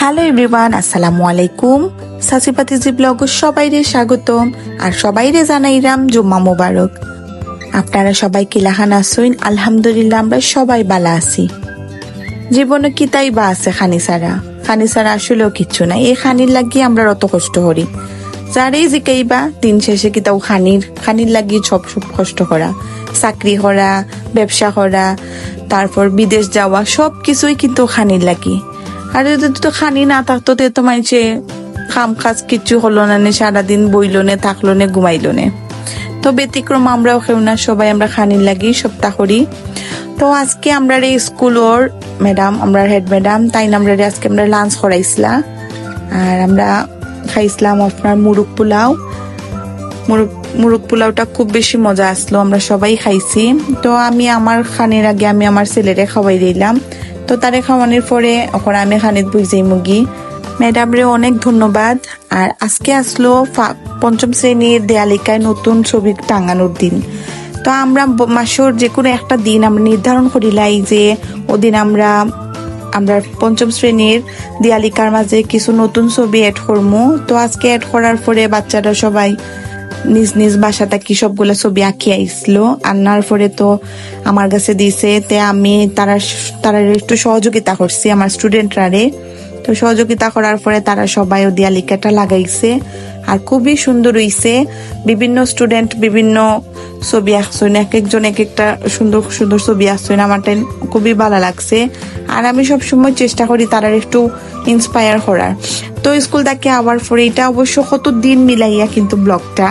Hello everyone আসসালামু আলাইকুম সাসিপাতিজি blog সবাইরে স্বাগতম আর সবাইরে জানাইরাম জুম্মা মোবারক। আপনারা সবাই কিলাহান আসুন আলহামদুলিল্লাহ, আমরা সবাই বালা আছি। জীবনে কি তাই বা আছে খানি সারা? খানি সারা আসলেও কিচ্ছু নাই। এই খানির লাগিয়ে আমরা অত কষ্ট করি। যারেই জিকাইবা দিন শেষে কি তাও খানির খানির লাগিয়ে সব সব কষ্ট করা। চাকরি করা, ব্যবসা করা, তারপর বিদেশ যাওয়া সব কিছুই কিন্তু খানির লাগি। আর যদি তো খানি না থাকতো তে তো মাইছে খাম খাজ কিচ্ছু হলো না নে, সারাদিন বইলো নে, থাকল নে, ঘুমাইলো নে। তো ব্যতিক্রম আমরাও খেও না, সবাই আমরা খানির লাগি, সপ্তাহ করি। তো আজকে আমরা এই স্কুলের ম্যাডাম, আমরা হেড ম্যাডাম, তাই আমরা আজকে আমরা লাঞ্চ করাইছিলা। আর আমরা খাইছিলাম আপনার মুরুক পোলাও। মুরুক মুরুক পোলাওটা খুব বেশি মজা আসলো, আমরা সবাই খাইছি। তো আমি আমার খানের আগে আমি আমার ছেলেরে খাওয়াই দিলাম। তো তারে খাওয়ানোর পরে এখন আমি খানিত বুঝাই মুগি। ম্যাডামরে অনেক ধন্যবাদ। আর আজকে আসলো পঞ্চম শ্রেণির দেয়ালিকায় নতুন ছবি টাঙানোর দিন। তো আমরা মাসের যে কোনো একটা দিন আমরা নির্ধারণ করিলাই যে ওদিন আমরা আমরা পঞ্চম শ্রেণির দেয়ালিকার মাঝে কিছু নতুন ছবি অ্যাড করব তো আজকে অ্যাড করার পরে বাচ্চারা সবাই নিজ নিজ বাসাটা কি সবগুলো ছবি আঁকি আইসলো। আনার পরে তো আমার কাছে দিছে তে আমি তারা তারা একটু সহযোগিতা করছি আমার স্টুডেন্টরা রে। তো সহযোগিতা করার পরে তারা সবাই ও দিয়ালিকাটা লাগাইছে। আর খুবই সুন্দর হইছে। বিভিন্ন স্টুডেন্ট বিভিন্ন ছবি আঁকছেন, এক একজন এক একটা সুন্দর সুন্দর ছবি আঁকছেন। আমার খুবই ভালো লাগছে। আর আমি সবসময় চেষ্টা করি তারা একটু ইন্সপায়ার করার। তো স্কুল দেখে আবার পরে এটা অবশ্য কত দিন মিলাইয়া কিন্তু ব্লগটা।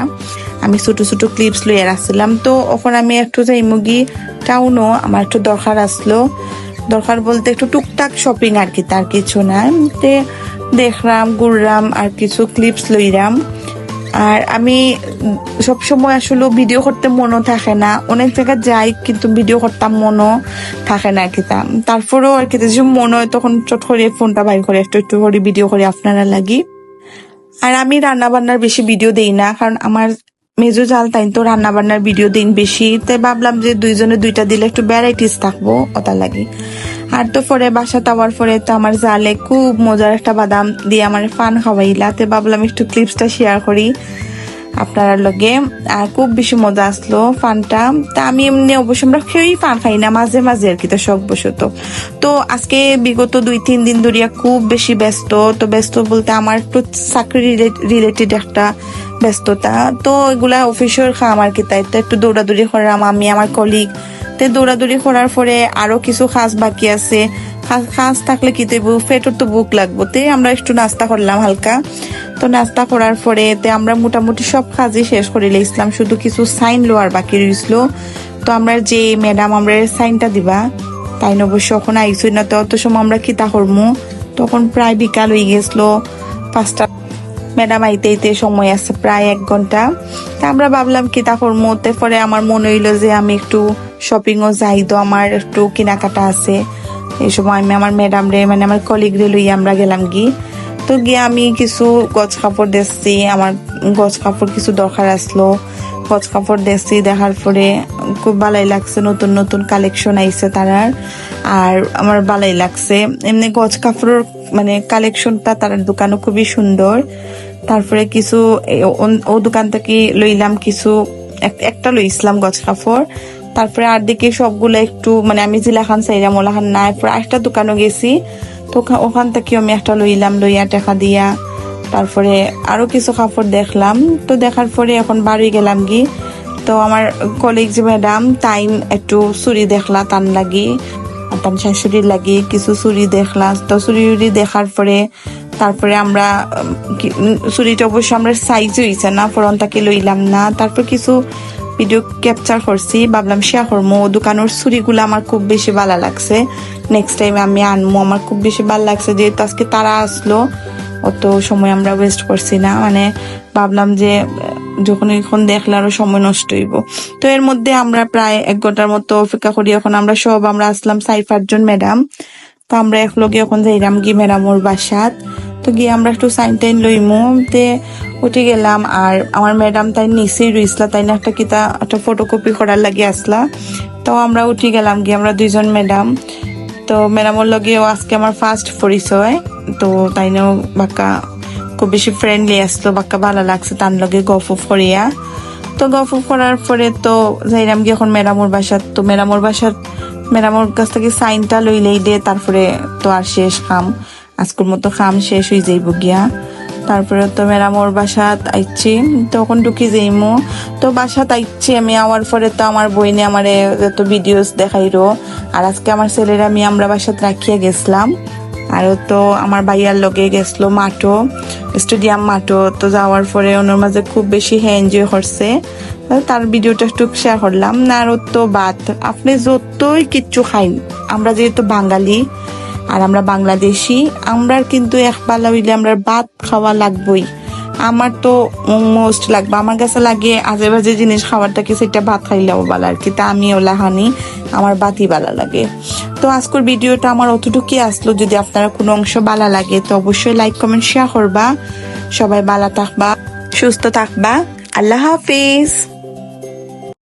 আমি ছোট ছোট ক্লিপস লইয়া রাখছিলাম। তো ওখানে আমি একটু যাই মুগি টাউনও আমার একটু দরকার আসলো। দরকার বলতে একটু টুকটাক শপিং আর কি, তার কিছু না। তে দেখলাম, ঘুরলাম আর কিছু ক্লিপস লইলাম। আর আমি সব সময় আসলে ভিডিও করতে মনও থাকে না। অনেক জায়গায় যাই, কিন্তু ভিডিও করতাম মনও থাকে না আর কি। তা তারপরেও আর কি যে মনে হয় তখন চট করে ফোনটা বাইর করে, একটু একটু করে ভিডিও করে, আপনারা লাগি। আর আমি রান্না বান্নার বেশি ভিডিও দেই না, কারণ আমার মেজো জাল তাই তো রান্না বান্নার ভিডিও দিন বেশি। তাই ভাবলাম যে দুইজনে দুইটা দিলে একটু ভ্যারাইটিস থাকব, ওটা লাগে। আর তো পরে বাসা তাওয়ার পরে তো আমার জালে খুব মজার একটা বাদাম দিয়ে আমার ফান খাওয়াইলা। তো ভাবলাম একটু ক্লিপসটা শেয়ার করি আপনার লগে। আর খুব বেশি মজা আসলো ফানটা। তা আমি এমনি অবশ্য আমরা কেউই ফান খাই না, মাঝে মাঝে আর কি, তো শখ বসত। তো আজকে বিগত দুই, তিন দিন ধরিয়া খুব বেশি ব্যস্ত। তো ব্যস্ত বলতে আমার একটু চাকরি রিলেটেড একটা ব্যস্ততা। তো এগুলা অফিসের খাম আর কি, তাই তো একটু দৌড়াদৌড়ি করলাম। আমি, আমার কলিগ তো দৌড়াদৌড়ি করার পরে আরও কিছু খাস বাকি আছে। খাস থাকলে কি দেবো পেটের তো বুক লাগবো। তে আমরা একটু নাস্তা করলাম হালকা। তো নাস্তা করার পরে তে আমরা মোটামুটি সব কাজই শেষ করে ইসলাম শুধু কিছু সাইন লোয়ার বাকি রইছিল। তো আমরা যে ম্যাডাম আমরা সাইনটা দিবা, তাই অবশ্য এখন আইসই না, তো অত সময় আমরা কিতা করব তখন প্রায় বিকাল হয়ে গেছিল পাঁচটা ম্যাডাম, আইতে আইতে সময় আছে, প্রায় এক ঘণ্টা। তা আমরা ভাবলাম কি করব তে পরে আমার মনে হইল যে আমি একটু শপিংও যাই, তো আমার একটু কেনাকাটা আছে। এই সময় আমি আমার ম্যাডাম রে মানে আমার কলিগ রে লইয়া আমরা গেলাম কি তো গিয়ে আমি কিছু গছ কাপড় দেখছি, আমার গছ কাপড় কিছু দরকার আসলো। গছ কাপড় দেখছি, দেখার পরে খুব ভালোই লাগছে, নতুন নতুন কালেকশন আইছে তারার। আর আমার ভালোই লাগছে। এমনি গছ কাপড়ের মানে কালেকশনটা তার দোকানও খুবই সুন্দর। তারপরে কিছু ও- দোকান থেকে লইলাম কিছু, এক- একটা লইছিলাম গছ কাপড়। তারপরে আর দিকে সবগুলো একটু মানে আমি জিলাখান চাইলাম ওলাখান নাই, পরে একটা দোকানও গেছি। তো ওখা- ওখান থেকে আমি একটা লইলাম, লইয়া টাকা দিয়া। তারপরে আরও কিছু কাপড় দেখলাম। তো দেখার পরে এখন বাড়ি গেলাম গি। তো আমার কলিগ যে ম্যাডাম টাইম একটু চুরি দেখলা তান লাগি তার শাশুড়ির লাগি কিছু চুরি দেখলা। তো চুরি দেখার পরে তারপরে আমরা কি- চুরিটা অবশ্য আমরা সাইজ হয়েছে না ফরনটাকে লইলাম না। তারপর কিছু ভিডিও ক্যাপচার করছি, ভাবলাম শেয়ার করব দোকানের চুরিগুলো আমার খুব বেশি ভালো লাগছে। নেক্সট টাইম আমি আনব আমার খুব বেশি ভালো লাগছে। যেহেতু আজকে তারা আসলো, অত সময় আমরা ওয়েস্ট করছি না। মানে ভাবলাম যে, যখন এখন দেখলে আরও সময় নষ্ট হইব। তো এর মধ্যে আমরা প্রায় এক ঘণ্টার মতো অপেক্ষা করি। এখন আমরা সব আমরা আসলাম সাইফার জন ম্যাডাম। তো আমরা একলগে এখন যাইলাম গি ম্যাডাম ওর বাসাত। তো গিয়ে আমরা একটু সাইন টাইন লইমু, তে উঠে গেলাম আর আমার ম্যাডাম তাই নিচেই রইসলা, তাই না একটা কিতা, একটা ফটোকপি করার লাগে আসলা। তো আমরা উঠে গেলাম গিয়ে আমরা দুইজন ম্যাডাম। তো মেরামর লগেও আজকে আমার ফার্স্ট পরিচয়, তো তাই নাও বাক্কা খুব বেশি ফ্রেন্ডলি আসলো, বাক্কা ভালো লাগছে তার লগে গফ করিয়া। তো গফ করার পরে তো যাইরাম গিয়ে এখন মেরামোর বাসাত, তো মেরামোর বাসাত মেরামোর কাছ থেকে সাইনটা লইলেই দে, তারপরে তো আর শেষ খাম আজকের মতো খাম শেষ হয়ে যাইব গিয়া। তারপরে তো মেরামোর বাসাত আইছি, তখন ঢুকি যাইমু। তো বাসাত আইছি আমি, আওয়ার পরে তো আমার বইনে আমার যত ভিডিওস দেখাইরো। আর আজকে আমার ছেলেরা আমি আমরা বাসাত রাখিয়া গেছিলাম। আরও তো আমার ভাইয়ার লগে গেছিল মাঠো স্টেডিয়াম মাঠো তো যাওয়ার পরে ওনার মাঝে খুব বেশি হ্যাঁ এনজয় করছে। তার ভিডিওটা একটু শেয়ার করলাম। না, আর তো বাদ। আপনি যতই কিচ্ছু খাইন, আমরা যেহেতু বাঙালি আর আমরা বাংলাদেশি, আমরার কিন্তু এক পালা হইলে আমরা ভাত খাওয়া লাগবই। আমার তো মোস্ট লাগবে। আমার কাছে লাগে আজে বাজে জিনিস খাবারটাকে সেটা ভাত খাইলেও ভালো, আর কি। তা আমি ওলা হানি, আমার বাতি ভালো লাগে। তো আজকের ভিডিওটা আমার অতটুকুই আসলো। যদি আপনারা কোনো অংশ ভালো লাগে, তো অবশ্যই লাইক কমেন্ট শেয়ার করবা। সবাই ভালো থাকবা, সুস্থ থাকবা। আল্লাহ হাফিজ।